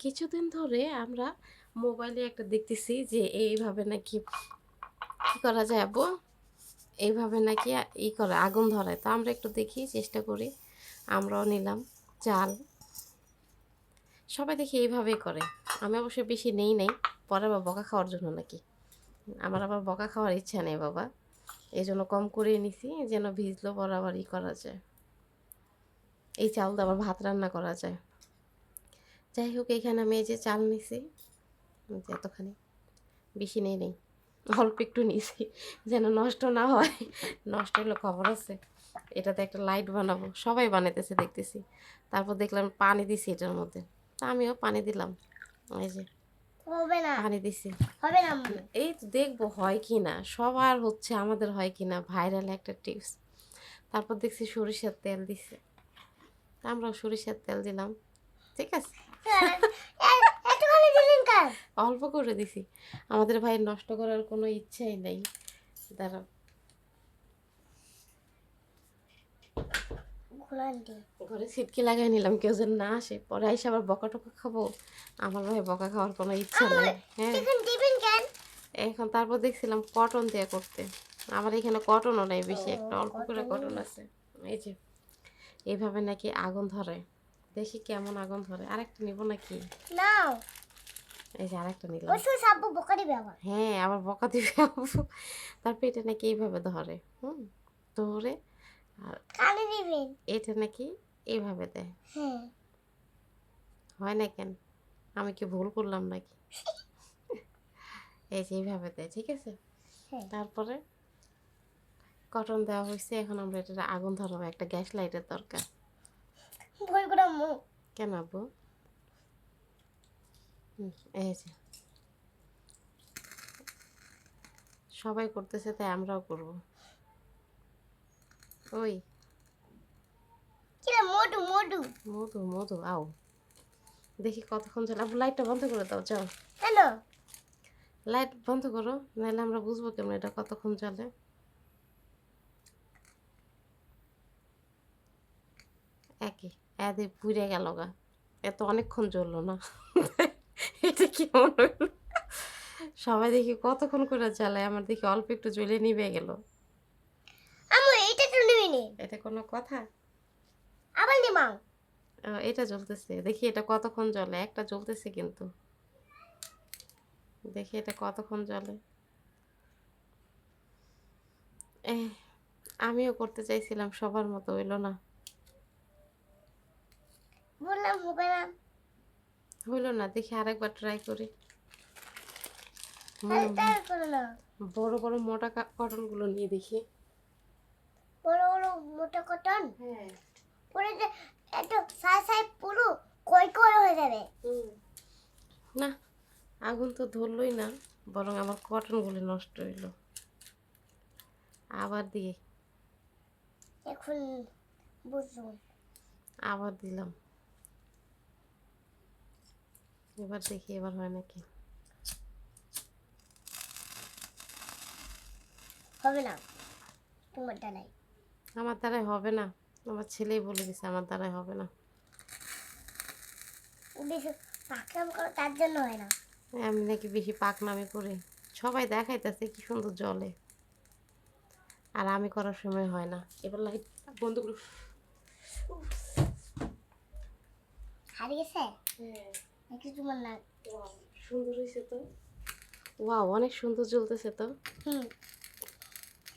কিছুদিন ধরে আমরা মোবাইলে একটা দেখতেছি যে এইভাবে নাকি কি করা যায় আপু এইভাবে নাকি ই করে, আগুন ধরায়। তো আমরা একটু দেখি, চেষ্টা করি। আমরাও নিলাম চাল। সবাই দেখি এইভাবেই করে। আমি অবশ্য বেশি নেই নাই, পরে আবার বকা খাওয়ার জন্য নাকি। আমার আবার বকা খাওয়ার ইচ্ছা নেই বাবা। এই জন্য কম করে নিছি যেন ভিজলো পরে আবার ই করা যায়। এই চাল দিয়ে আবার ভাত রান্না করা যায়। যাই হোক এখানে আমি এই যে চাল নিছি। যে এতখানি। বেশি নেই নেই। অল্প একটু নিছি যেন নষ্ট না হয়। নষ্ট হলে খবর আছে। এটাতে একটা লাইট বানাবো। সবাই বানাইতেছে দেখতেছি। তারপর দেখলাম পানি দিছি এটার মধ্যে। তা আমিও পানি দিলাম। এই যে হবে না। পানি দিছি। হবে না এই তো দেখব হয় কি না। সবার হচ্ছে আমাদের হয় কি না। ভাইরাল একটা টিপস। তারপর দেখছি সরিষার তেল দিছে। তা আমরাও সরিষার তেল দিলাম। ঠিক আছে? কেন অল্প করে দিছি। আমাদের ভাই নষ্ট করার কোনো ইচ্ছাই নেই। দাঁড়াও। ঘরে সিটকি লাগাই নিলাম কেউ যেন না আসে। পরে এসে আবার বকা টকা খাব। আমার ভাই বকা খাওয়ার কোনো ইচ্ছা নেই। হ্যাঁ। এখন তারপর দেখছিলাম কটন দিয়ে করতে। আমার এখানে কটনও নেই বেশি একটা অল্প করে কটন আছে। এই যে এইভাবে নাকি আগুন ধরে। দেখি কেমন আগুন ধরে। আরেকটা নিব নাকি? নাও। এই যে আরেকটা নিলাম। ওই শুধু সাব্বু বোকা দিবে আবার। হ্যাঁ আবার বকা দিবে আপু। তারপর এটা নাকি এইভাবে ধরে হুম? ধরে আর কানে দিবেন এটা নাকি এইভাবে দেয়। হ্যাঁ। হয় না কেন? আমি কি ভুল করলাম নাকি? এই যে এইভাবে দেয় ঠিক আছে? হ্যাঁ। তারপরে কটন দেওয়া হয়েছে এখন আমরা এটা আগুন ধরাবো একটা গ্যাস লাইটের দরকার। ভয় করে আম্মু কেন আব্বু এই যে। সবাই করতেছে তাই আমরাও করব। ওই। মোটু মোটু মধু। মধু আও। দেখি কতক্ষণ চলে। আবু লাইটটা বন্ধ করে দাও যাও। কেন? লাইট বন্ধ করো নাহলে আমরা বুঝব কেমন এটা কতক্ষণ চলে। একই এদে পুড়ে গেল গা এত অনেকক্ষণ জ্বললো না। এটা কি মনে হইল সবাই দেখি কতক্ষণ করে জ্বালায় আমার দেখি অল্প একটু জ্বলে নিবে গেল। আম্মু এইটা তো এটা কোনো কথা? আবার নিমাও। এটা জ্বলতেছে। দেখি এটা কতক্ষণ জ্বলে? একটা জ্বলতেছে কিন্তু। দেখি এটা কতক্ষণ জ্বলে। আমিও করতে চাইছিলাম সবার মতো হইল না। বললাম হবে না। হইল না দেখি আরেকবার ট্রাই করি। বড় বড় মোটা কটনগুলো নিয়ে দেখি। বড় বড় মোটা কটন হ্যাঁ। পরে যে এত সাই সাই পুরো কই কই হয়ে যাবে। না আগুন তো ধরলই না বরং আমার কটনগুলো নষ্ট হইল। আবার দিয়ে। এখন বুঝলাম আবার দিলাম। এবার দেখি এবার হয় নাকি? হবে না। তোমার ডালাই আমার দ্বারাই হবে না। আমার ছেলেই বলে দিছে আমার দ্বারাই হবে না। বেশি পাকরাম করো তার জন্য হয় না। আমি নাকি বেশি পাকনামি করি। সবাই দেখাইতেছে কি সুন্দর জলে। আর আমি করার সময় হয় না। এবার লাইট বন্ধ করু। হারিয়ে তোমার না সুন্দর হয়েছে তো। ওয়াও অনেক সুন্দর জ্বলতেছে তো। হুম।